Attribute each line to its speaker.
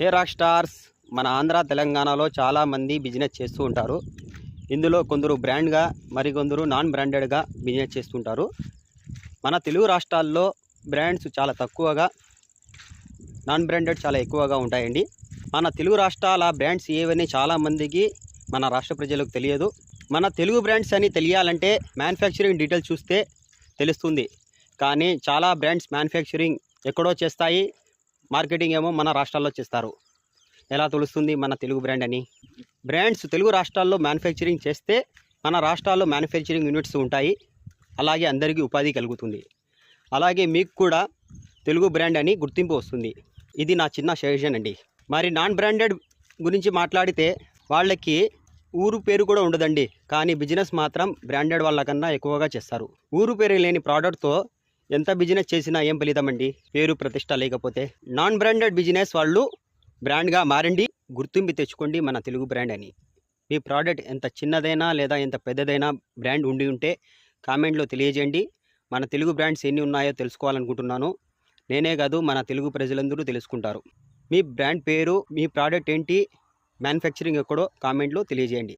Speaker 1: హే rock stars మన ఆంధ్ర తెలంగాణలో చాలామంది బిజినెస్ చేస్తూ ఉంటారు. ఇందులో కొందరు బ్రాండ్గా మరికొందరు నాన్ బ్రాండెడ్గా బిజినెస్ చేస్తుంటారు మన తెలుగు రాష్ట్రాల్లో బ్రాండ్స్ చాలా తక్కువగా నాన్ బ్రాండెడ్ చాలా ఎక్కువగా ఉంటాయండి. మన తెలుగు రాష్ట్రాల బ్రాండ్స్ ఏవని చాలామందికి మన రాష్ట్ర ప్రజలకు తెలియదు. మన తెలుగు బ్రాండ్స్ అని తెలియాలంటే మ్యానుఫ్యాక్చరింగ్ డీటెయిల్స్ చూస్తే తెలుస్తుంది. కానీ చాలా బ్రాండ్స్ మ్యానుఫ్యాక్చరింగ్ ఎక్కడో చేస్తాయి. మార్కెటింగ్ ఏమో మన రాష్ట్రాల్లో చేస్తారు. ఎలా తెలుస్తుంది మన తెలుగు బ్రాండ్ అని? బ్రాండ్స్ తెలుగు రాష్ట్రాల్లో మ్యానుఫ్యాక్చరింగ్ చేస్తే మన రాష్ట్రాల్లో మ్యానుఫ్యాక్చరింగ్ యూనిట్స్ ఉంటాయి. అలాగే అందరికీ ఉపాధి కలుగుతుంది. అలాగే మీకు కూడా తెలుగు బ్రాండ్ అని గుర్తింపు వస్తుంది. ఇది నా చిన్న సజెషన్ అండి. మరి నాన్ బ్రాండెడ్ గురించి మాట్లాడితే వాళ్ళకి ఊరు పేరు కూడా ఉండదండి. కానీ బిజినెస్ మాత్రం బ్రాండెడ్ వాళ్ళకన్నా ఎక్కువగా చేస్తారు. ఊరు పేరు లేని ప్రోడక్ట్తో ఎంత బిజినెస్ చేసినా ఏం ఫలితమండి పేరు ప్రతిష్ట లేకపోతే నాన్ బ్రాండెడ్ బిజినెస్ వాళ్ళు బ్రాండ్గా మారండి. గుర్తింపు తెచ్చుకోండి మన తెలుగు బ్రాండ్ అని. మీ ప్రోడక్ట్ ఎంత చిన్నదైనా లేదా ఎంత పెద్దదైనా బ్రాండ్ ఉండి ఉంటే కామెంట్లో తెలియజేయండి. మన తెలుగు బ్రాండ్స్ ఎన్ని ఉన్నాయో తెలుసుకోవాలనుకుంటున్నాను. నేనే కాదు మన తెలుగు ప్రజలందరూ తెలుసుకుంటారు. మీ బ్రాండ్ పేరు మీ ప్రోడక్ట్ ఏంటి మ్యానుఫ్యాక్చరింగ్ ఎక్కడో కామెంట్లో తెలియజేయండి.